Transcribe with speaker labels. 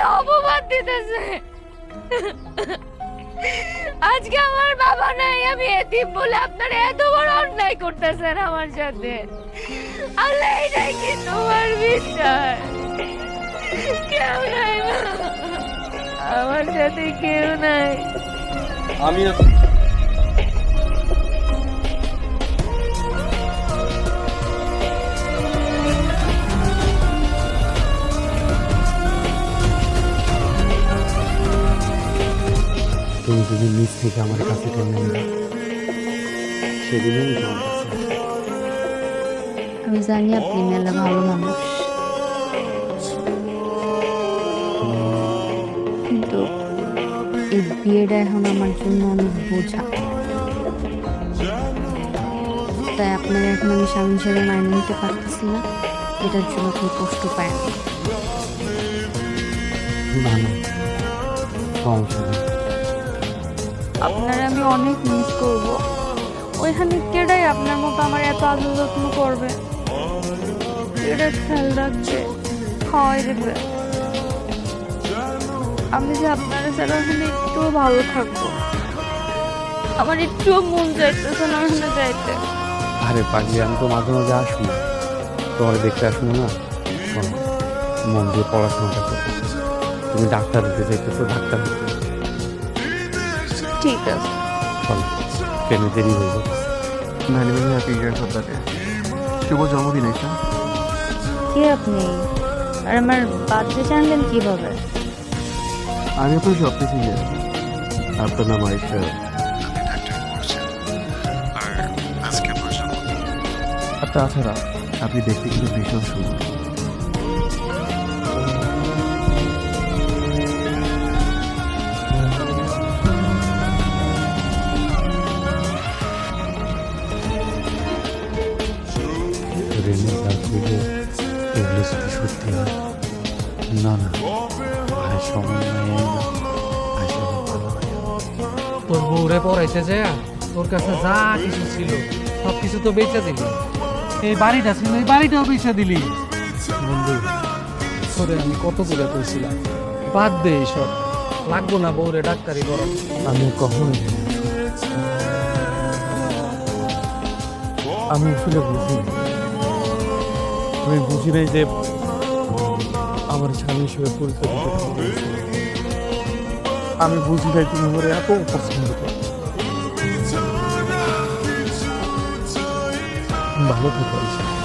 Speaker 1: একটা অপবাদ দিতেছে। আজকে আমার বাবা নাই, আমি এতিম বলে আপনারা এত বড় অন্যায় করতেছেন আমার সাথে। আল্লাহ এটাই কি তোমার বিশ্বাস? কেউ নাই আমার সাথে কেউ নাই।
Speaker 2: আমি
Speaker 3: তুমি যদি নিজ থেকে আমার কাছে টেনে নিলে সেদিনই আমি তোমার কাছে
Speaker 1: আমি জানি আপনি মেলা ভালো মানুষ। কিন্তু এই বিয়েটা এখন আমার জন্য অনেক বোঝা। তাই আপনার এখন আমি স্বামী হিসেবে মানিয়ে নিতে পারতেছি না। এটার জন্য আপনি কষ্ট পায় না।
Speaker 3: না
Speaker 1: আপনার আমি অনেক মিস করব। ওইখানে কেডাই আপনার মতো আমার এত আদর যত্ন করবে? কেডা খেয়াল রাখবে? খাওয়াই দেবে? আমি যে আপনার ছাড়া ওখানে একটুও ভালো থাকব। আমার একটুও মন চাইতেছে না ওখানে যাইতে।
Speaker 3: আরে পাগলি, আমি তো মাঝে মাঝে আসব তোমার দেখতে আসব না মন দিয়ে পড়াশোনাটা করতে তুমি ডাক্তার দিতে চাইতেছো ডাক্তার দিতে
Speaker 1: ঠিক আছে।
Speaker 3: চলো ট্রেনে দেরি হয়ে যাবে।
Speaker 2: Many many happy years of শুভ জন্মদিন এটা
Speaker 1: কে আপনি? আর আমার বার্থডে জানলেন কীভাবে?
Speaker 2: আমি আপনার স্বপ্নে ছিলেন
Speaker 3: আপনার নাম আয়েশা
Speaker 2: আর তাছাড়া আপনি দেখতে কিন্তু ভীষণ সুন্দর।
Speaker 3: রেনে কইলে এগুলো যদি সত্যি হয় না না ভাই সময়
Speaker 4: তোর বউরে পড়াইতে যে তোর কাছে যা কিছু ছিল সব কিছু তো বেচে দিলি। এই বাড়িটা ছিল এই বাড়িটাও বেচে দিলি। বন্ধু তোরে আমি কত করে কইছিলাম। বাদ দে এইসব। লাগবো না বউরে ডাক্তারি করো
Speaker 3: আমি কখনোই আমি আসলে বুঝি আমি বুঝি নাই যে আমার স্বামী হিসেবে পরিচয় আমি বুঝি নাই তুমি আমার এত পছন্দ করো ভালো থাকো।